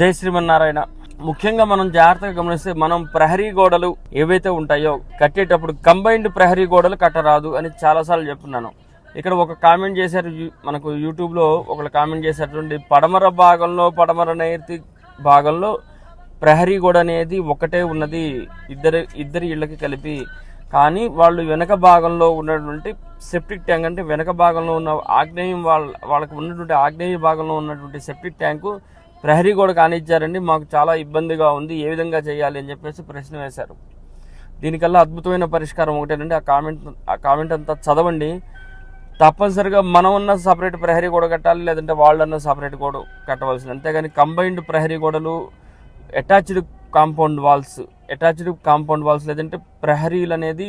జై శ్రీమన్నారాయణ. ముఖ్యంగా మనం జాగ్రత్తగా గమనిస్తే మనం ప్రహరీ గోడలు ఏవైతే ఉంటాయో కట్టేటప్పుడు కంబైన్డ్ ప్రహరీ గోడలు కట్టరాదు అని చాలాసార్లు చెప్తున్నాను. ఇక్కడ ఒక కామెంట్ చేశారు మనకు యూట్యూబ్లో ఒకళ్ళు కామెంట్ చేసేటువంటి పడమర భాగంలో పడమర నైరుతి భాగంలో ప్రహరీ గోడ అనేది ఒకటే ఉన్నది ఇద్దరు ఇద్దరి ఇళ్ళకి కలిపి. కానీ వాళ్ళు వెనక భాగంలో ఉన్నటువంటి సెప్టిక్ ట్యాంక్ అంటే వెనక భాగంలో ఉన్న ఆగ్నేయం వాళ్ళ వాళ్ళకి ఉన్నటువంటి ఆగ్నేయ భాగంలో ఉన్నటువంటి సెప్టిక్ ట్యాంకు ప్రహరీ గోడ కానిచ్చారండి. మాకు చాలా ఇబ్బందిగా ఉంది. ఏ విధంగా చేయాలి అని చెప్పేసి ప్రశ్న వేశారు. దీనికల్లా అద్భుతమైన పరిష్కారం ఒకటేనండి. ఆ కామెంట్ ఆ కామెంట్ అంతా చదవండి. తప్పనిసరిగా మనం ఉన్న సపరేట్ ప్రహరీ గోడ కట్టాలి లేదంటే వాళ్ళన్న సపరేట్ గోడ కట్టవలసింది. అంతేగాని కంబైన్డ్ ప్రహరీ గోడలు attached compound walls attached compound walls లేదంటే ప్రహరీలు అనేది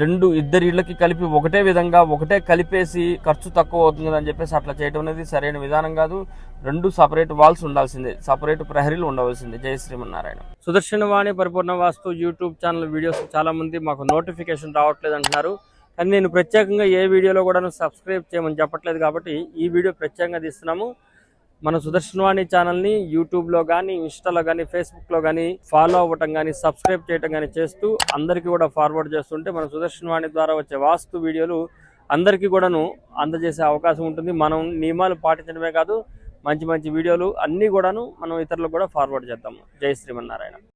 రెండు ఇద్దరి ఇళ్ళకి కలిపి ఒకటే విధంగా ఒకటే కలిపేసి ఖర్చు తక్కువ అవుతుంది అని చెప్పేసి అట్లా చేయడం అనేది సరైన విధానం కాదు. రెండు సపరేట్ వాల్స్ ఉండాల్సిందే. సపరేట్ ప్రహరీలు ఉండవలసిందే. జయ శ్రీమన్నారాయణ. సుదర్శన వాణి పరిపూర్ణ వాస్తు యూట్యూబ్ ఛానల్ వీడియోస్ చాలా మంది మాకు నోటిఫికేషన్ రావట్లేదు అంటున్నారు. కానీ నేను ప్రత్యేకంగా ఏ వీడియోలో కూడా సబ్స్క్రైబ్ చేయమని చెప్పట్లేదు కాబట్టి ఈ వీడియో ప్రత్యేకంగా తీస్తున్నాము. మన సుదర్శనవాణి ఛానల్ని యూట్యూబ్లో కానీ ఇన్స్టాలో కానీ ఫేస్బుక్లో కానీ ఫాలో అవ్వటం కానీ సబ్స్క్రైబ్ చేయటం కానీ చేస్తూ అందరికీ కూడా ఫార్వర్డ్ చేస్తుంటే మన సుదర్శనవాణి ద్వారా వచ్చే వాస్తు వీడియోలు అందరికీ కూడాను అందజేసే అవకాశం ఉంటుంది. మనం నియమాలు పాటించడమే కాదు మంచి మంచి వీడియోలు అన్నీ కూడాను మనం ఇతరులకు కూడా ఫార్వర్డ్ చేద్దాము జై శ్రీమన్నారాయణ.